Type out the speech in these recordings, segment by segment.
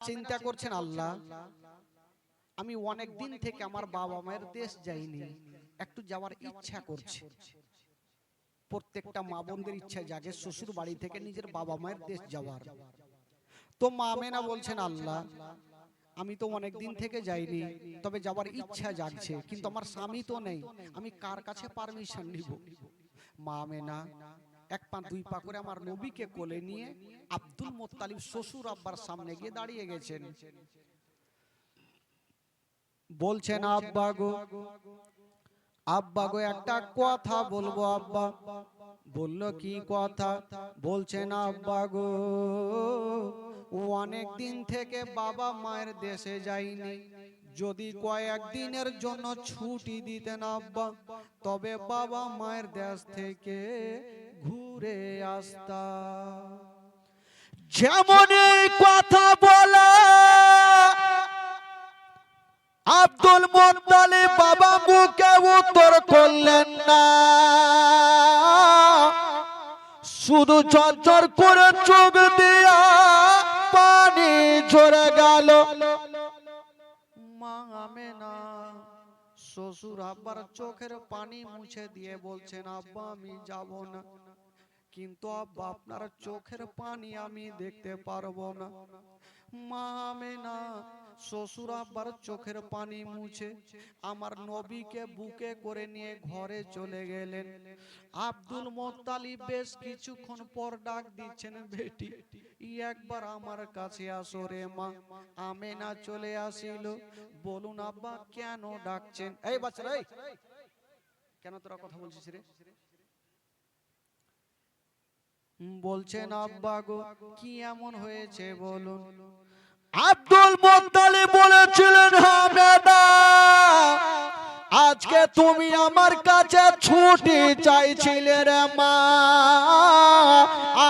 চিন্তা করছেন আল্লাহ আমি অনেক দিন থেকে আমার বাবা মায়ের দেশ যাইনি একটু যাওয়ার ইচ্ছা করছে। প্রত্যেকটা মা বোনদের ইচ্ছা জাগে শ্বশুর বাড়ি থেকে নিজের বাবা মায়ের দেশ যাওয়ার। তো মা মেনা বলছেন আল্লাহ আমি তো অনেক দিন থেকে যাইনি তবে যাওয়ার ইচ্ছা জাগছে কিন্তু আমার স্বামী তো নেই আমি কার কাছে পারমিশন নিব? মা মেনা এক পা, দুই পা করে আমার নবীকে কোলে নিয়ে আব্দুল মোত্তালিব শ্বশুর আব্বার সামনে গিয়ে দাঁড়িয়ে গেছেন। বলছেন, আব্বা গো আব্বা গো, একটা কথা বলব, আব্বা। বলল, কি কথা? বলছেন, আব্বা গো অনেক দিন থেকে বাবা মায়ের দেশে যাইনি। যদি কয়েক দিনের জন্য ছুটি দিতেন আব্বা, তবে বাবা মায়ের দেশ থেকে ঘুরে আসতা যেমন এই কথা বলা, আব্দুল মোত্তালিব বাবা মুখে উত্তর করলেন না। শুধু চরচর করে চোখ দিয়া পানি ঝরে গেল। শ্বশুর আব্বার চোখের পানি মুছে দিয়ে বলছেন, আব্বা, আমি যাব না। কিন্তু আব্বা, আপনার চোখের পানি আমি দেখতে পারব না। মা আমেনা শ্বশুর আব্বার চোখের পানি মুছে আমার নবীকে বুকে করে নিয়ে ঘরে চলে গেলেন। আব্দুল মোত্তালিব বেশ কিছুক্ষণ পর ডাক দিচ্ছেন, বেটি, একবার আমার কাছে আসো রে মা। আমেনা চলে আসিল। বলুন, আব্বা, কেন ডাকছেন? এই বাচ্চারা কেন তোরা কথা বলছিস রে? বলছেন আব্বা গো কি এমন হয়েছে বলুন? আব্দুল মোত্তালিব বলেছিলেন হামেদা আজকে তুমি আমার কাছে ছুটি চাইছিলে রে মা।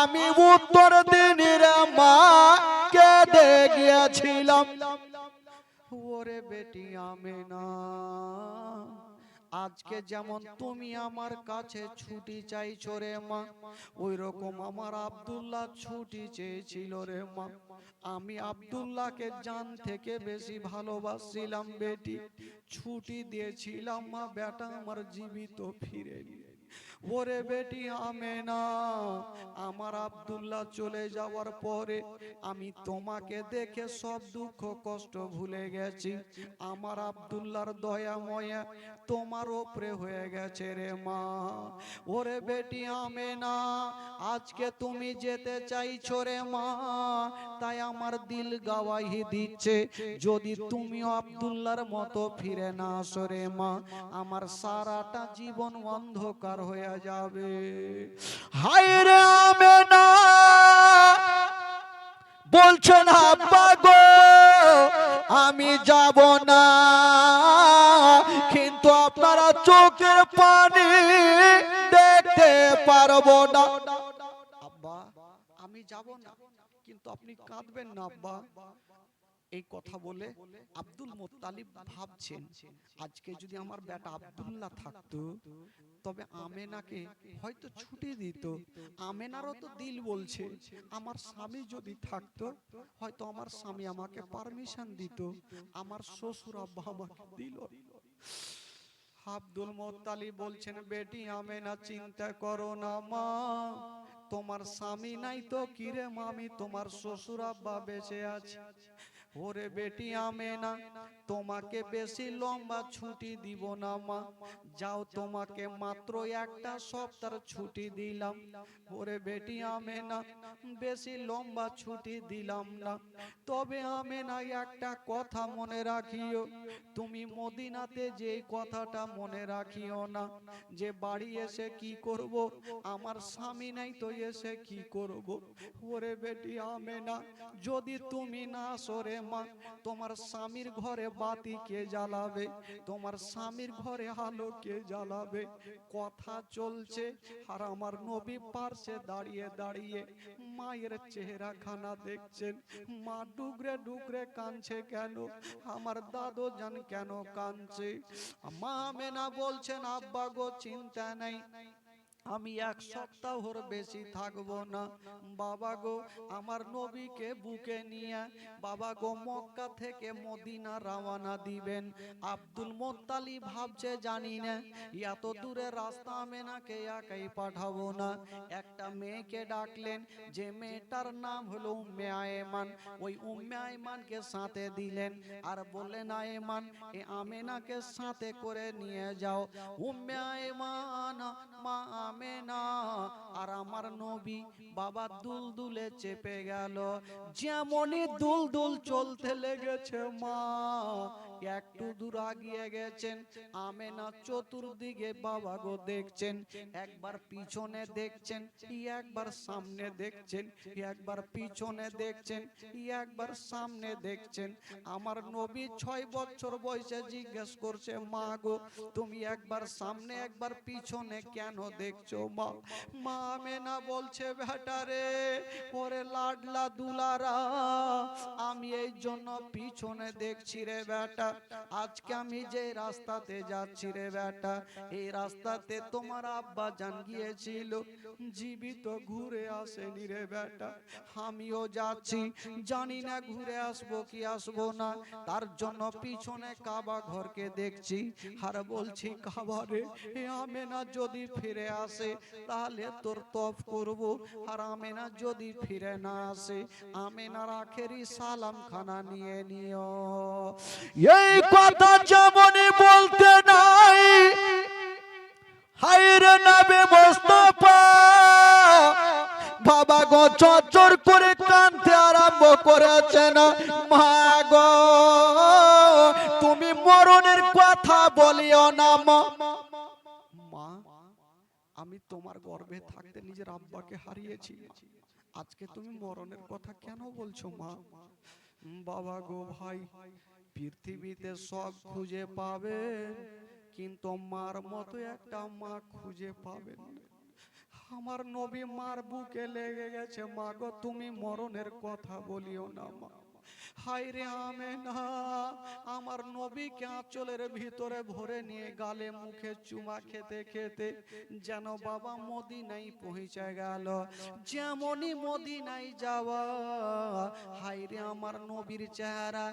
আমি উত্তর দিনি রে মা কেঁদে গিয়েছিলাম। ওরে বেটি আমেনা আজকে যেমন তুমি আমার কাছে ছুটি চাইছো রে মা ওই রকম আমার আব্দুল্লাহ ছুটি চেয়েছিল রে মা আমি আব্দুল্লাহকে জান থেকে বেশি ভালোবাসছিলাম বেটি ছুটি দিয়েছিলাম মা, বেটা আমার জীবিত ফিরে এলি। ওরে বেটি আমেনা, আমার আব্দুল্লাহ চলে যাওয়ার পরে আমি তোমাকে দেখে সব দুঃখ কষ্ট ভুলে গেছি। আমার আব্দুল্লাহর দয়া, ময়া তোমার ওপরে হয়ে গেছে রে মা। ওরে বেটি আমেনা, আজকে তুমি যেতে চাইছো রে মা, তাই আমার দিল গাওয়াহি দিচ্ছে। যদি তুমিও আব্দুল্লাহর মতো ফিরে না আসো রে মা, আমার সারাটা জীবন অন্ধকার হয়ে যাবে। হায় রে আমেনা বলছেন আব্বা গো, আমি যাব না। কিন্তু আপনারা চোখের পানি দেখতে পারব না। আব্বা, আমি যাব না। কিন্তু আপনি কাঁদবেন না, আব্বা। এই কথা বলে আব্দুল মোত্তালিব ভাবছেন আজকে যদি আমার বেটা আব্দুল্লাহ থাকতো তবে আমেনাকে হয়তো ছুটি দিত। আমেনারও তো দিল বলছে আমার স্বামী যদি থাকতো হয়তো আমার স্বামী আমাকে পারমিশন দিত। আমার শ্বশুর আব্বা আমাকে দিল। আব্দুল মোত্তালিব বলছেন বেটি আমেনা চিন্তা করো না মা। তোমার স্বামী নাই তো কিরে মামি? তোমার শ্বশুর আব্বা বেঁচে আছে। ওরে বেটি আমেনা, তোমাকে বেশি লম্বা ছুটি দিব না মা। যাও, তোমাকে মাত্র একটা সপ্তাহ ছুটি দিলাম। ওরে বেটি আমেনা, বেশি লম্বা ছুটি দিলাম না। তবে আমেনা, একটা কথা মনে রাখিও, তুমি মদিনাতে যে কথাটা মনে রাখিও না, যে বাড়ি এসে কি করব, আমার স্বামী নাই তো এসে কি করব। ওরে বেটি আমে না যদি তুমি না সরে মা, তোমার স্বামীর ঘরে বাতি কে জ্বালাবে? তোমার স্বামীর ঘরে আলো কে জ্বালাবে? কথা চলছে, আর আমার নবী পার্শ্বে দাঁড়িয়ে দাঁড়িয়ে মায়ের চেহারা খানা দেখছেন। মা ডুগরে ডুগরে কাঁদছে কেন? আমার দাদু জান কেন কাঁদছে? মা মেনা বলছেন, আব্বা গো, চিন্তা নাই। আমি এক সপ্তাহর বেশি থাকব না। বাবা গো, আমার নবীকে বুকে নিয়ে বাবা গো মক্কা থেকে মদিনা রওনা দিবেন। আব্দুল মোত্তালি ভাবছে, জানি না, এত দূরে রাস্তা আমেনাকে একাই পাঠাবো না। একটা মেয়েকে ডাকলেন, যে মেয়েটার নাম হলো উম্মে আয়মান। ওই উম্মে আয়মানকে সাথে দিলেন আর বললেন, আয়মান, এ আমেনাকে সাথে করে নিয়ে যাও। উম্মে আয়মান, মা আমেনা আর আমার নবী বাবা দুল দুলে চেপে গেল। যেমনই দুল দুল চলতে লেগেছে মা একটু দূর আগিয়ে গেছেন। আমেনা চতুর্দিকে বাবা গো দেখছেন। একবার পিছনে দেখছেন একবার সামনে দেখছেন একবার পিছনে দেখছেন একবার সামনে দেখছেন। আমার নবী ছয় বছর বয়সে জিজ্ঞেস করছে, মা গো, তুমি একবার সামনে, একবার পিছনে কেন দেখছ? মা মা আমেনা বলছে বেটারে ওরে লাডলা দুলারা, আমি এই জন্য পিছনে দেখছি রে বেটা। আজকে আমি যে রাস্তাতে যাচ্ছি রে বেটা, এই রাস্তাতে তোমার আব্বা জান গিয়েছিল, জীবিত ঘুরে আসেনি রে বেটা। আমিও যাচ্ছি, জানি না ঘুরে আসব কি আসব না, তার জন্য পিছনে কাবা ঘরকে দেখছি, আর বলছি কাবারে আমেনা যদি ফিরে আসে, তাহলে তোর তফ করব, আর আমেনা যদি ফিরে না আসে, আমেনার আখেরি সালাম খানা নিয়ে নিও। এই কথা যেমনই বলতে নাই হাইরে নবে মোস্তফা, বাবা গো চচ্চর করে কানতে আরম্ভ করেছেন। মা গো, তুমি মরণের কথা বলিও না, মা। আমি তোমার গর্ভে থাকতে নিজের আব্বাকে হারিয়েছি আজকে তুমি মরণের কথা কেন বলছো, মা? বাবা গো ভাই পৃথিবীতে সব খুঁজে পাবে কিন্তু মার মতো একটা মা খুঁজে পাবেন না। আমার নবী মার বুকে লেগে গেছে, মা গো, তুমি মরণের কথা বলিও না, মা হাই রে আমে না আমার নবীকে আঁচলের ভিতরে ভরে নিয়ে গালে মুখে চুমা খেতে খেতে যেন বাবা মদিনাই পৌঁছে গেল। যেমনই মদিনাই যাওয়া হাই আমার নবীর চেহারা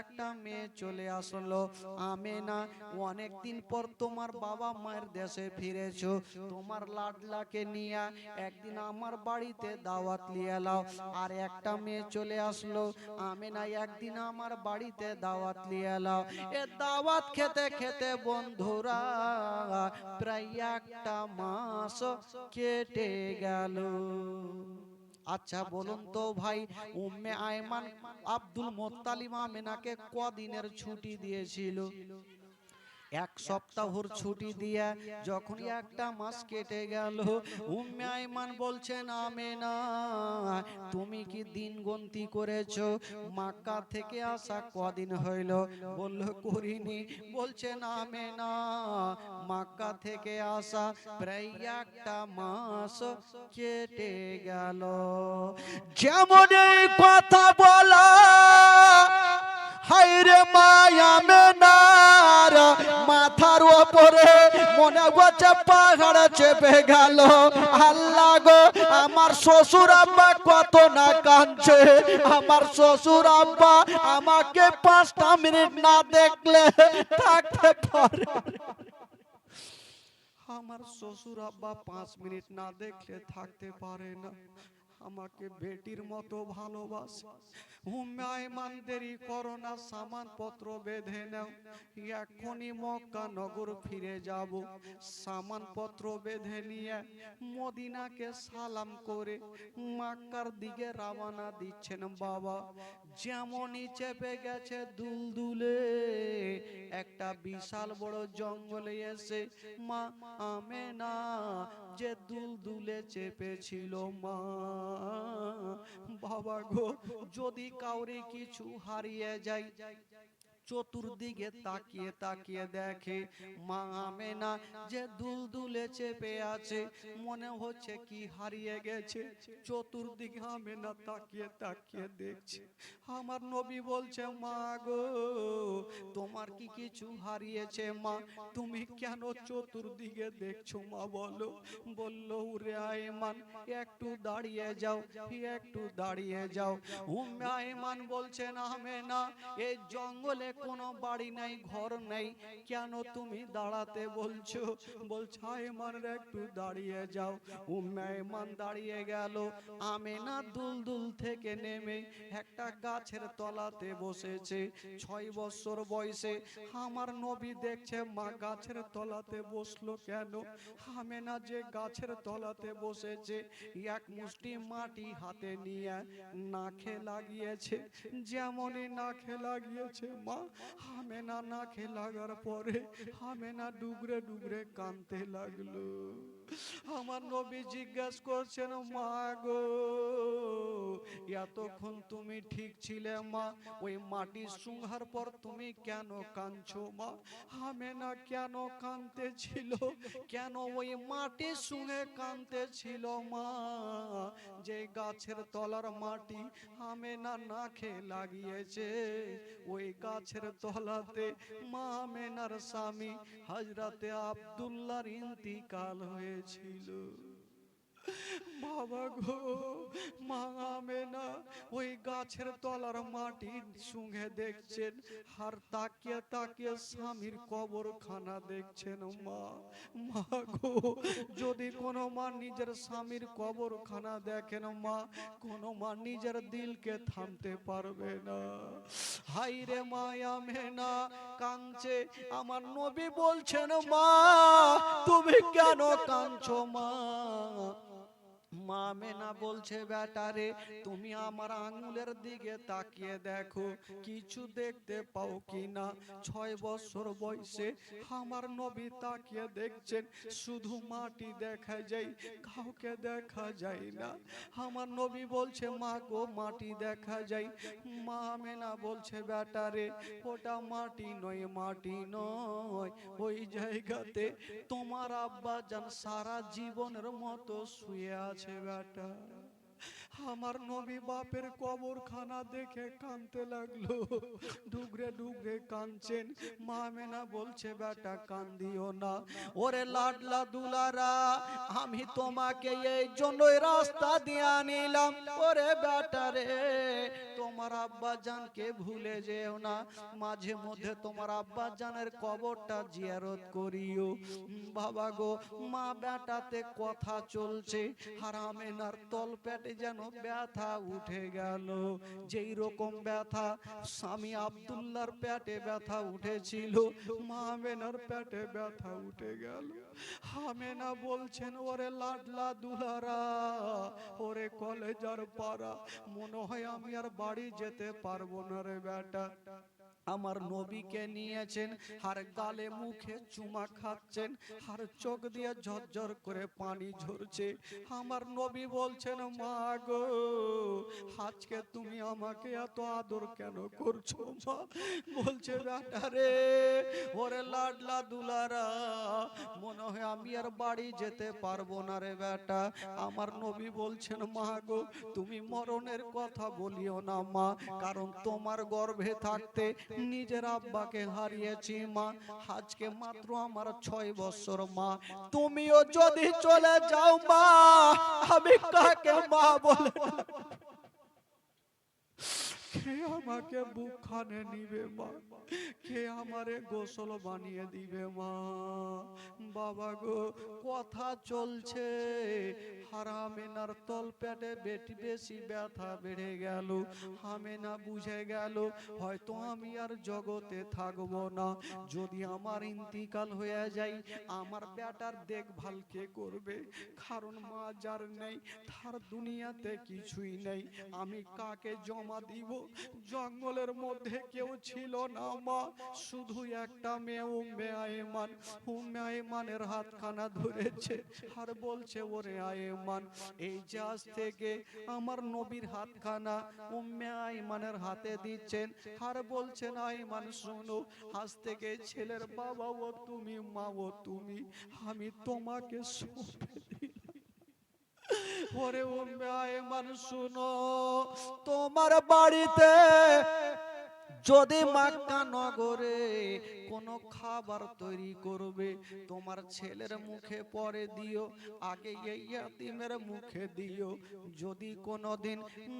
একটা মেয়ে চলে আসলো। আমে না অনেক দিন পর তোমার বাবা মায়ের দেশে ফিরেছো, তোমার লাডলাকে নিয়ে একদিন আমার বাড়িতে দাওয়াত নিয়ে এলাও। আর একটা মেয়ে চলে আসলো আমি না একদিন আমার বাড়িতে দাওয়াত নিয়ে এলাও এ দাওয়াত খেতে খেতে বন্ধুরা, প্রায় একটা মাস কেটে গেল। আচ্ছা বলুন তো ভাই, উম্মে আয়মান আব্দুল মোত্তালিমা মেনাকে কদিনের ছুটি দিয়েছিল? এক সপ্তাহর ছুটি দিয়া যখনই একটা মাস কেটে গেল, উম্মে আইমান বলছেন, আমেনা, তুমি কি দিন গন্তি করেছ? মাক্কা থেকে আসা কদিন হইল? বলল, করিনি। বলছেন, আমেনা, মাক্কা থেকে আসা প্রায় একটা মাস কেটে গেল। যেমন কথা বলা হাইরে মায়া মেনার, মাথার ওপরে মনে হচ্ছে পাহাড় চেপে গেল। আল্লাহ গো, আমার শ্বশুর আব্বা কত না কাঁদছে। আমার শ্বশুর আব্বা আমাকে পাঁচটা মিনিট না দেখলে থাকতে পারে। আমার শ্বশুর আব্বা পাঁচ মিনিট না দেখলে থাকতে পারে না। আমাকে বেটির মতো ভালোবাসে। করোনা সামান পত্র বেঁধে এখনই মক্কা নগর ফিরে যাব। সামান পত্র বেঁধে নিয়ে মদিনাকে সালাম করে মাক্কার দিকে রওনা দিচ্ছেন বাবা। যেমনই চেপে গেছে দুলদুলে, একটা বিশাল বড় জঙ্গলে এসে মা আমেনা যে দুলদুলে চেপেছিল মা। বাবা গো যদি কাউরে কিছু হারিয়ে যায় চতুর্দিকে তাকিয়ে তাকিয়ে দেখে মা আমেনা যে দুলদুলে চেপে আছে মনে হচ্ছে কি হারিয়ে গেছে। চতুর্দিকে আমেনা তাকিয়ে তাকিয়ে দেখছে। আমার নবী বলছে মা গো তোমার কি কিছু হারিয়েছে মা? তুমি কেন চতুর্দিকে দেখছ মা? বলো। বলল উরে আয়মান একটু দাঁড়িয়ে যাও একটু দাঁড়িয়ে যাও। উম্মে আয়মান বলছেন আমেনা এই জঙ্গলে কোনো বাড়ি নাই, ঘর নেই, কেন তুমি দাঁড়াতে বলছো? বলছে আয়মান রে একটু দাঁড়িয়ে যাও। উম্মে দাঁড়িয়ে গেল। আমেনা দুলদুল থেকে নেমে একটা গাছের তলাতে বসেছে। ছয় বছর বয়সে আমার নবী দেখছে, মা, গাছের তলাতে বসল কেন? আমেনা যে গাছের তলাতে বসেছে, এক মুষ্টি মাটি হাতে নিয়ে নাখে লাগিয়েছে। যেমনই নাখে লাগিয়েছে, মা আমেনা নাখে লাগার পরে আমেনা ডুগরে ডুগরে কানতে লাগল। আমার নবী জিজ্ঞেস করছেন, মা গো, এতক্ষণ তুমি ঠিক ছিলে মা? ওই মাটি সুঙ্গার পর তুমি কেন কাঁদছো মা? আমেনা কেন কানতে ছিল? কেন ওই মাটি শুনে কানতে ছিল মা? যে গাছের তলার মাটি আমেনা নাখে লাগিয়েছে, ওই গাছের তলাতে মা মেনার স্বামী হাজরাতে আবদুল্লার ইন্তিকাল হয়েছিল। বাবা গো, মা আমেনা, ওই গাছের তলার মাটি সুঙে দেখছেন, আর তাকিয়ে তাকিয়ে স্বামীর কবরখানা দেখছেন, মা। মা গো, যদি কোনো মা নিজের স্বামীর কবরখানা দেখেন, মা, কোনো মা নিজের দিলকে থামতে পারবে না। হাই রে মায়া মেনা কাঁদছে, আমার নবী বলছেন, মা, তুমি কেন কাঁদছো, মা? মা মেনা বলছে, বেটারে, তুমি আমার আঙুলের দিকে তাকিয়ে দেখো, কিছু দেখতে পাও কি না ছয় বছর বয়সে আমার নবী তাকিয়ে দেখছেন, শুধু মাটি দেখা যায়, কাউকে দেখা যায় না। আমার নবী বলছে, মা গো, মাটি দেখা যায়। মা মেনা বলছে, বেটারে, ওটা মাটি নয় মাটি নয়। ওই জায়গাতে তোমার আব্বা জান সারা জীবনের মতো শুয়ে আছে। বেটা আমার নবী বাপের কবরখানা দেখে কানতে লাগল। ডুগরে ডুগরে কানছেন মা মেনা বলছে, বেটা, কান্দিও না। ওরে লাডলা দুলারা, আমি তোমাকে এই জন্যই রাস্তা দিয়ে আনিলাম ওরে বেটা রে, তোমার আব্বা জানকে ভুলে যেও না। মাঝে মধ্যে তোমার আব্বা জানের কবরটা জিয়ারত করিও। বাবা গো, মা বেটাতে কথা চলছে। হারামেনার তল পেটে যেন ব্যথা উঠে গেল। যেই রকম ব্যথা, স্বামী আব্দুল্লাহর পেটে ব্যথা উঠেছিল। মা মেনার পেটে ব্যথা উঠে গেল। হামেনা বলছেন, ওরে লাডলা দুলারা, ওরে কলেজার পাড়া, মনে হয় আমি আর বাড়ি যেতে পারব না রে বেটা। আমার নবীকে নিয়েছেন আর গালে মুখে চুমা খাচ্ছেন আর চোখ দিয়ে ঝরঝর করে পানি ঝরছে। আমার নবী বলছেন, মা গো, আজকে তুমি আমাকে এত আদর কেন করছ, মা? বলছে, বেটা রে, ওরে লাডলা দুলারা মনে হয় আমি আর বাড়ি যেতে পারব না রে বেটা। আমার নবী বলছেন, মা গো, তুমি মরণের কথা বলিও না, মা, কারণ তোমার গর্ভে থাকতে নিজের আব্বাকে হারিয়েছি, মা। আজকে মাত্র আমার ছয় বছর, মা। তুমিও যদি চলে যাও, মা, আমি কাকে মা বলে? কে আমাকে বুকখানে নিবে মা? কে আমারে গোসল বানিয়ে দিবে মা? বাবা গো, কথা চলছে। হারামেনার তল পেটে বেটি বেশি ব্যথা বেড়ে গেল। হামেনা বুঝে গেল, হয়তো আমি আর জগতে থাকব না। যদি আমার ইন্তিকাল হয়ে যায়, আমার বেটার দেখভাল কে করবে? কারণ মা যার নেই, তার দুনিয়াতে কিছুই নেই। আমি কাকে জমা দিব? জঙ্গলের মধ্যে কেউ ছিল না, মা। শুধু একটা মেয়ে উম্মে আয়েমান উম্মে আয়েমানের হাতখানা ধরেছে আর বলছে, ওরে আয়েমান, এই যে আজ থেকে আমার নবীর হাতখানা উম্মে আইমানের হাতে দিচ্ছেন আর বলছেন, আয়মান, শোনো, আজ থেকে ছেলের বাবা ও তুমি মা ও তুমি, আমি তোমাকে সঁপে দিলাম উম্মে শুনো শোনো তোমার বাড়িতে যদি মাক্কা নগরে কোনো খাবার তৈরি করবে, তোমার ছেলের মুখে পরে দিও, আগে ইয়াতিমের মুখে দিও। যদি কোনো দিন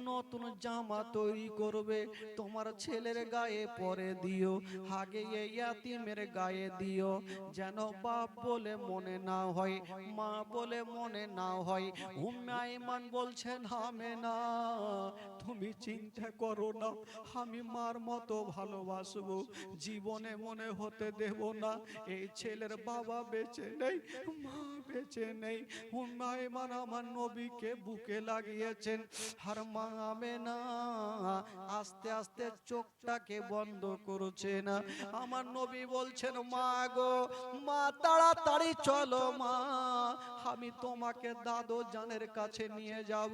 নতুন জামা তৈরি করবে, তোমার ছেলের গায়ে পরে দিও, আগে ইয়াতিমের গায়ে দিও। যেন বাপ বলে মনে না হয়, মা বলে মনে না হয়, উম্মে আইমান বলছেন হামে না, তুমি চিন্তা করো না, আমি মার মতো ভালোবাসবো। জীবনে মনে হতে দেব না। এই ছেলের বাবা বেঁচে নেই। মা বেঁচে নেই। হুমায়মান আমার নবীকে বুকে লাগিয়েছেন। আর মা আমে না আস্তে আস্তে চোখটাকে বন্ধ করছে না। আমার নবী বলছেন, মা গো, মা, তাড়াতাড়ি চলো মা। আমি তোমাকে দাদো জানের কাছে নিয়ে যাব।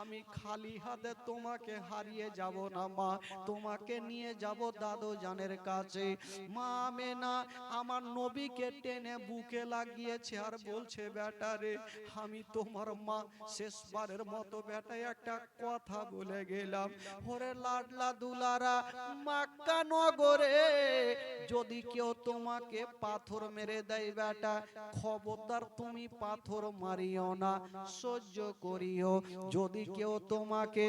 আমি খালি হাতে তোমাকে হারিয়ে যাব না মা। তোমাকে নিয়ে যাব দাদো জানের কাছে। মা মেনা আমার নবীকে টেনে বুকে লাগিয়েছে আর বলছে, বেটা রে, আমি তোমার মা। শেষবারের মতো বেটা একটা কথা বলে গেলাম। ওরে লাডলা দুলারা, মাক্কা নগরে যদি কেউ তোমাকে পাথর মেরে দেয় বেটা, খবরদার তুমি পাথর মারিও না, সহ্য করিও। যদি কেউ তোমাকে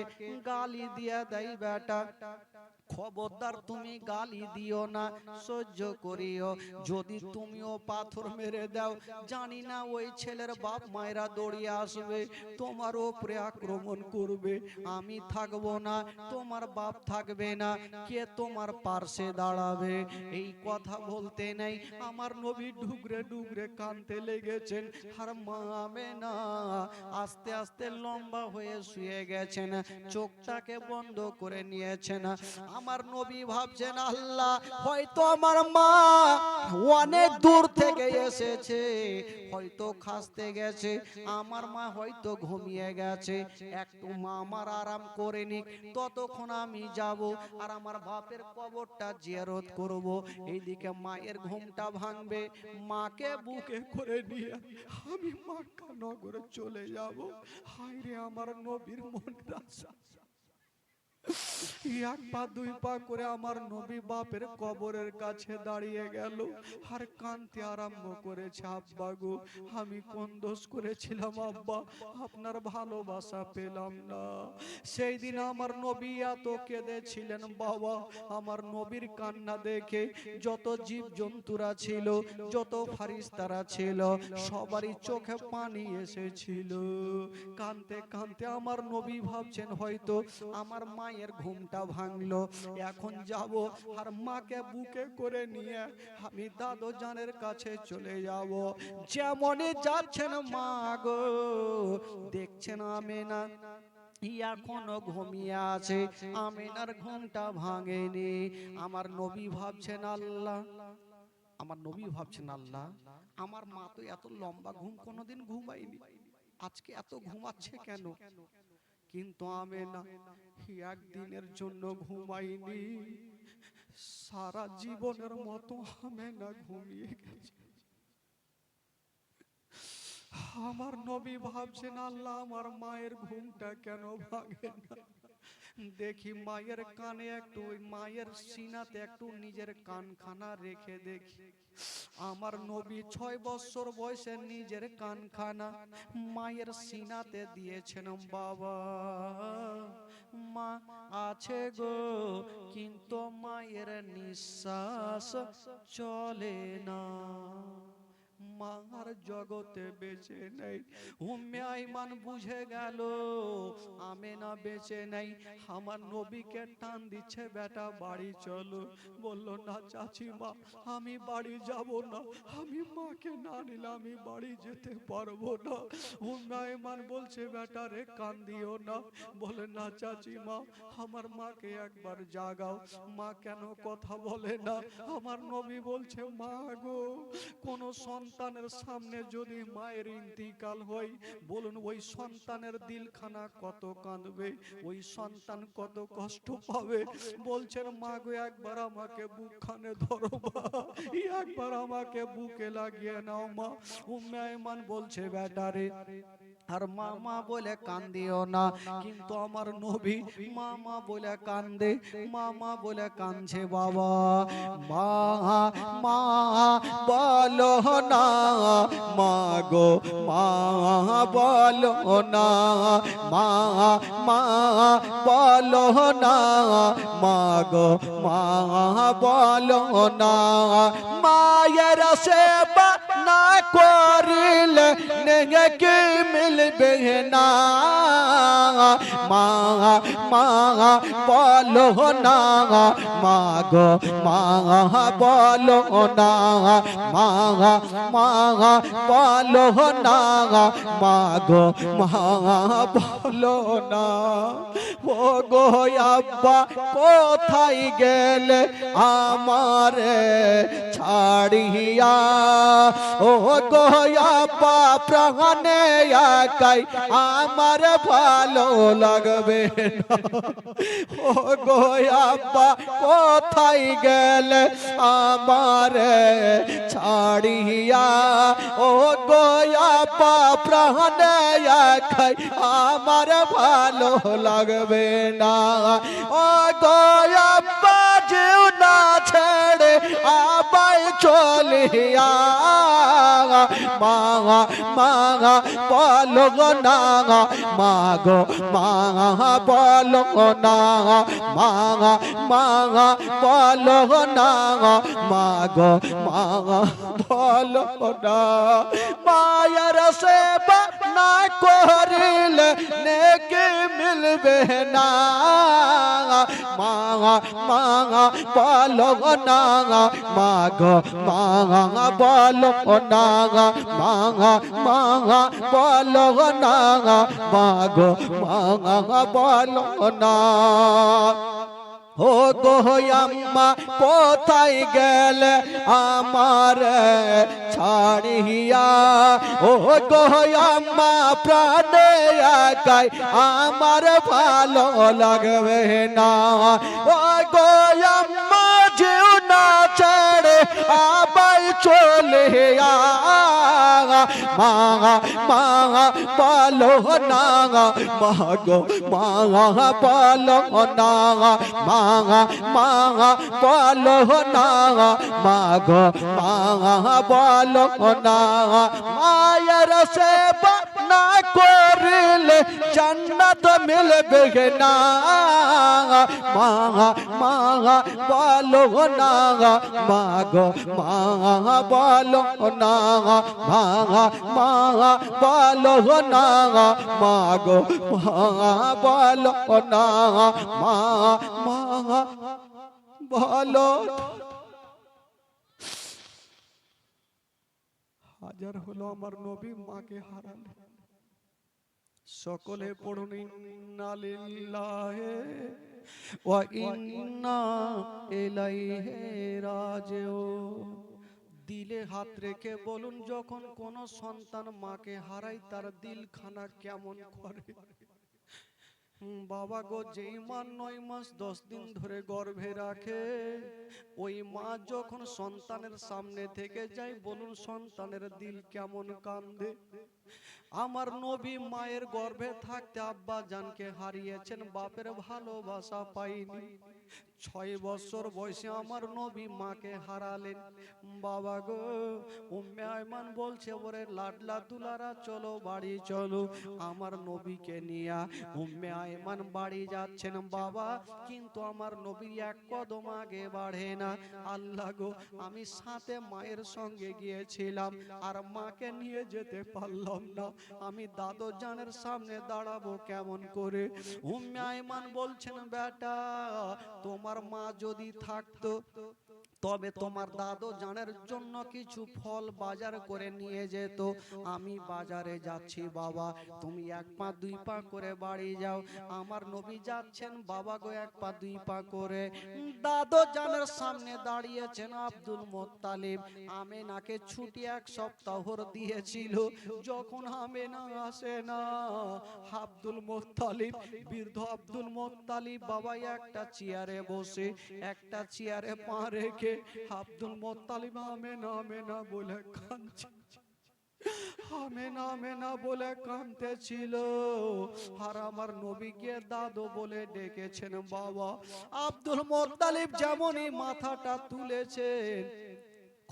গালি দিয়ে দেয় বেটা খবরদার তুমি গালি দিও না, সহ্য করিও। যদি তুমিও পাথর মেরে দাও, জানি না ওই ছেলের বাপ মায়েরা দৌড়িয়ে আসবে তোমার ওপরে আক্রমণ করবে। আমি থাকব না, তোমার বাপ থাকবে না, কে তোমার পার্শ্বে দাঁড়াবে? এই কথা বলতে নেই, আমার নবী ডুগরে ডুগরে কানতে লেগেছেন। আর মামে না আস্তে আস্তে লম্বা হয়ে শুয়ে গেছেন, চোখটাকে বন্ধ করে নিয়েছেন। আমার নবী ভাবছেন, আল্লাহ, হয়তো আমার মা অনেক দূর থেকে এসেছে, হয়তো খাসতে গেছে, আমার মা হয়তো ঘুমিয়ে গেছে, একটু মা আমার আরাম করে নিক, ততক্ষণ আমি যাব আর আমার বাপের কবরটা জিয়ারত করব, এইদিকে মায়ের ঘুমটা ভাঙবে, মাকে বুকে করে নিয়ে আমি মাক্কা নগরে চলে যাব। হায় রে আমার নবীর মন রাজা এক পা দুই পা করে আমার নবী বাপের কবরের কাছে দাঁড়িয়ে গেল। আর কানতে আরম্ভ করেছে, আব্বা গো, আমি কোন দোষ করেছিলাম, আব্বা? আপনার ভালোবাসা পেলাম না। সেই দিন আমার নবী এত কেঁদেছিলেন, বাবা। আমার নবীর কান্না দেখে যত জীব জন্তুরা ছিল, যত ফারিস্তারা ছিল, সবারই চোখে পানি এসেছিল। কানতে কানতে আমার নবী ভাবছেন, হয়তো আমার মায়ের ঘুমটা ভাঙলো। এখন যাব আর মাকে বুকে করে নিয়ে আমি দাদু জানের কাছে চলে যাব। যেমনই যাচ্ছেন মা গো, দেখছেন আমি না এখনও ঘুমিয়ে আছে, আমিনার ঘুমটা ভাঙেনি। আমার নবী ভাবছেন, আল্লাহ, আমার নবী ভাবছেন, আল্লাহ, আমার মা তো এত লম্বা ঘুম কোনোদিন ঘুমায়নি। আজকে এত ঘুমাচ্ছে কেন? কিন্তু আমি না একদিনের জন্য ঘুমাইনি সারা জীবনের মতো আমি না ঘুমিয়ে গেছি। আমার নবী ভাবছেন, আল্লাহ, আমার মায়ের ঘুমটা কেন ভাঙে না? দেখি মায়ের কানে একটু মায়ের সিনাতে একটু নিজের কানখানা রেখে দেখি। আমার নবী ছয় বছর বয়সে নিজের কানখানা মায়ের সিনাতে দিয়েছেন। বাবা, মা আছে গো, কিন্তু মায়ের নিঃশ্বাস চলে না। মা আর জগতে বেঁচে নেই। উম্মে আইমান বুঝে গেল, আমেনা বেঁচে নেই। আমার নবীকে টান দিচ্ছে, বেটা, বাড়ি চলো। বলল, না চাচি মা আমি বাড়ি যাব না। আমি মাকে না নিলে আমি বাড়ি যেতে পারব না। উম্মে আইমান বলছে, বেটা রে, কান্দিও না। বলে, না চাচি মা আমার মাকে একবার জাগাও। মা কেন কথা বলে না। আমার নবী বলছে, মা গো, কোন সন্তানের সামনে যদি মায়ের ইন্তিকাল হয়, বলুন ওই সন্তানের দিলখানা কত কাঁদবে, ওই সন্তান কত কষ্ট পাবে? বলছেন, মা গো, একবার আমাকে বুকখানে ধরো মা, একবার আমাকে বুকে লাগিয়ে নাও মা। উম্মে আইমান বলছে বেটারে আর মামা বলে কান্দিও না কিন্তু আমার নবী মামা বলে কান্দে মামা বলে কাঁদছে বাবা। মা মা বলো না মা গো মা বলো না মা মা বলো না মা গো মা বলো না। মায়ের সেবা করিলে নেগে মিলবে না। মা মা, বলো না। মা গো, মা, বলো না। মা মা, বলো না। মা গো, মা, বলো না। ও গো, আব্বা, কোথায় গেলে আমারে ছাড়িয়া? ও গো আব্বা প্রাণে একাই, আমার ভালো লাগবে ও গো আব্বা কোথায় গেলে আমারে ছাড়িয়া? ও গো আব্বা প্রাণে একাই, আমার ভালো লাগবে না। ও গো আব্বা যেও না ছেড়ে আবাই চলিয়া মা মা বলো না মা গো মা বলো না মা মা বলো না মা গো মা বলো না মায়ের সেবা না করিলে নেকি মিলবে না মা মা বলো না মা মা বলো গো না মা মা বলো না মা গো বলো না। ও আম্মা, কোথায় গেলে আমার ছাড়িয়া? ও আম্মা, প্রাণে একাই আমার ভালো লাগবে না। ও গো, আম্মা যেও না ছেড়ে আবার চলে মা মা বলো না, মা গো, মা বলো না, মা মা বলো না, মা মা বলো না, মায়ের সেবা না করিলে জান্নাত মিলবে না। মা মা, বলো না, মা গো, মা, বলো না। মা মা, বলো না, মা গো, মা, বলো না। মা মা, বলো। হাজার হলো আমার নবী, মাকে হারালে। সকলে পড়ুন ইন্না লিল্লাহি ওয়া ইন্না ইলাইহি রাজিউন। দিলে হাত রেখে বলুন যখন কোন সন্তান মাকে হারায় তার দিলখানা কেমন করে? বাবা গো যেই মা নয় মাস দশ দিন ধরে গর্ভে রাখে ওই মা যখন সন্তানের সামনে থেকে যায় বলুন সন্তানের দিল কেমন কান্দে। আমার নবী মায়ের গর্ভে থাকতে আব্বা জানকে হারিয়েছেন বাপের ভালোবাসা পাইনি। ছয় বছর বয়সে আমার নবী মাকে হারালেন। বাবা গো, উম্মে বলছে, ওরে লাডলা দুলারা, চলো বাড়ি, চলো। আমার নবীকে নিয়া উম্মে আয়মান বাড়ি যাচ্ছেন। বাবা, কিন্তু আমার নবী এক কদম আগে বাড়ে না। আল্লাহ গো, আমি সাথে মায়ের সঙ্গে গিয়েছিলাম, আর মাকে নিয়ে যেতে পারলাম না। আমি দাদু জানের সামনে দাঁড়াবো কেমন করে? উম্মে আয়মান বলছেন, বেটা, তোমার মা যদি থাকতো তবে তোমার দাদু জানের জন্য কিছু ফল বাজার করে নিয়ে যেত। আমি বাজারে যাচ্ছি, বাবা, তুমি এক পা, দুই পা করে বাড়ি যাও। আমার নবী যাচ্ছেন, বাবা গো, এক পা, দুই পা করে। দাদু জানের সামনে দাঁড়িয়েছেন আব্দুল মোত্তালিব। আমেনাকে ছুটি এক সপ্তাহর দিয়েছিল। যখন আমেনা আসে না, আব্দুল মোত্তালিব, বৃদ্ধ আব্দুল মোত্তালিব বাবা একটা চেয়ারে বসে, একটা চেয়ারে পা রেখে আব্দুল মোত্তালিব আমেনা আমেনা বলে কাঁদছে। আমেনা আমেনা বলে কাঁদতেছিল। আর আমার নবীকে দাদু বলে ডেকেছেন, বাবা। আব্দুল মোত্তালিব যেমনই মাথাটা তুলেছেন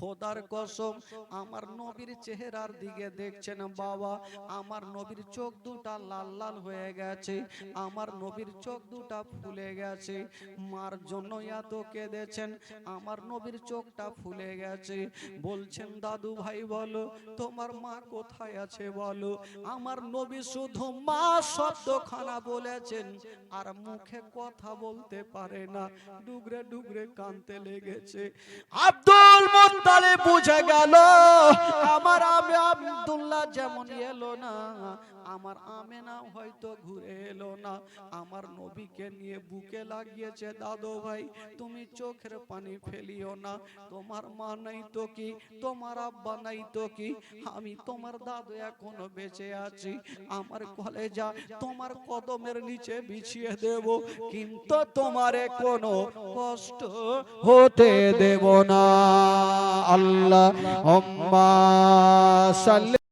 খোদার কসম, আমার নবীর চেহারার দিকে দেখছেন বাবা, আমার নবীর চোখ দুটা লাল লাল হয়ে গেছে, আমার নবীর চোখ দুটা ফুলে গেছে, মার জন্য এত কেঁদেছেন, আমার নবীর চোখটা ফুলে গেছে, বলছেন, দাদু ভাই, বলো, তোমার মা কোথায় আছে, বলো? আমার নবী শুধু মা শব্দখানা বলেছেন, আর মুখে কথা বলতে পারে না, ডুগরে ডুগরে কানতে লেগেছে। আব্দুল মুত্তালিব বুঝে গেল, আমার আমি আব্দুল্লাহ যেমন এলো না, আমার আমেনা হয়তো ঘুরে এলো না। আমার নবীকে নিয়ে বুকে লাগিয়েছে, দাদু ভাই, তুমি চোখের পানি ফেলিও না। তোমার মা নাই তো কি? তোমার আব্বা নাই তো কি? আমি তোমার দাদু এখনও বেঁচে আছি। আমার কলেজা তোমার কদমের নিচে বিছিয়ে দেব, কিন্তু তোমারে কোনো কষ্ট হতে দেব না। আল্লাহ সাল্লি